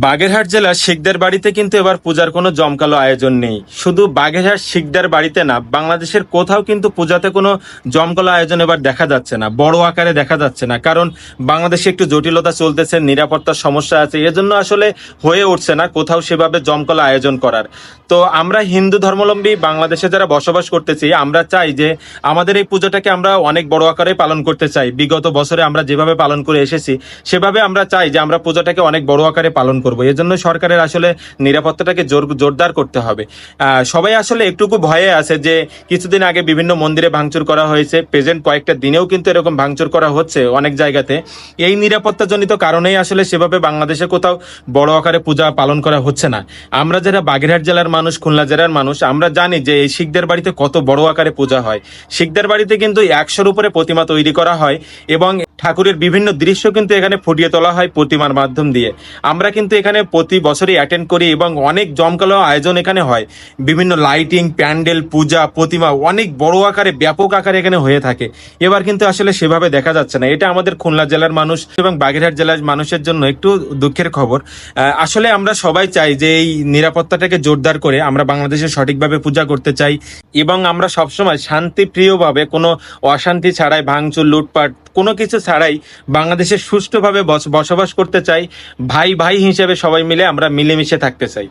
বাগেরহাট জেলার শিখদের বাড়িতে কিন্তু এবার পূজার কোনো জমকালো আয়োজন নেই। শুধু বাগেরহাট শিখদের বাড়িতে না, বাংলাদেশের কোথাও কিন্তু পূজাতে কোনো জমকালো আয়োজন এবার দেখা যাচ্ছে না, বড় আকারে দেখা যাচ্ছে না। কারণ বাংলাদেশে একটু জটিলতা চলতেছে, নিরাপত্তার সমস্যা আছে, এজন্য আসলে হয়ে উঠছে না কোথাও সেভাবে জমকালো আয়োজন করার। তো আমরা হিন্দু ধর্মাবলম্বী বাংলাদেশে যারা বসবাস করতেছি, আমরা চাই যে আমাদের এই পূজাটাকে আমরা অনেক বড় আকারে পালন করতে চাই। বিগত বছরে আমরা যেভাবে পালন করে এসেছি, সেভাবে আমরা চাই যে আমরা পূজাটাকে অনেক বড় আকারে পালন করব। এজন্য সরকারের আসলে নিরাপত্তাটাকে জোর, জোরদার করতে হবে। সবাই আসলে একটুকু ভয়ে আছে যে কিছুদিন আগে বিভিন্ন মন্দিরে ভাঙচুর করা হয়েছে, প্রেজেন্ট কয়েকটা দিনেও কিন্তু এরকম ভাঙচুর করা হচ্ছে অনেক জায়গাতে। এই নিরাপত্তাজনিত কারণেই আসলে সেভাবে বাংলাদেশে কোথাও বড় আকারে পূজা পালন করা হচ্ছে না। আমরা যারা বাগেরহাট জেলার মানুষ, খুলনা জেলার মানুষ, আমরা জানি যে এই শিখদের বাড়িতে কত বড় আকারে পূজা হয়। শিখদের বাড়িতে কিন্তু একশোর উপরে প্রতিমা তৈরি করা হয় এবং ঠাকুরের বিভিন্ন দৃশ্য কিন্তু এখানে ফুটিয়ে তোলা হয় প্রতিমার মাধ্যম দিয়ে। আমরা কিন্তু এখানে প্রতি বছরই অ্যাটেন্ড করি এবং অনেক জমকালো আয়োজন এখানে হয়। বিভিন্ন লাইটিং প্যান্ডেল, পূজা, প্রতিমা অনেক বড় আকারে, ব্যাপক আকারে এখানে হয়ে থাকে। এবার কিন্তু আসলে সেভাবে দেখা যাচ্ছে না। এটা আমাদের খুলনা জেলার মানুষ এবং বাগেরহাট জেলার মানুষের জন্য একটু দুঃখের খবর। আসলে আমরা সবাই চাই যে এই নিরাপত্তাটাকে জোরদার করে আমরা বাংলাদেশে সঠিকভাবে পূজা করতে চাই এবং আমরা সবসময় শান্তিপ্রিয়ভাবে কোনো অশান্তি ছাড়াই ভাঙচুর, লুটপাট কোনো কিছু ছাড়াই বাংলাদেশে সুষ্ঠুভাবে বস- বসবাস করতে চাই। ভাই ভাই হিসেবে সবাই মিলে আমরা মিলেমিশে থাকতে চাই।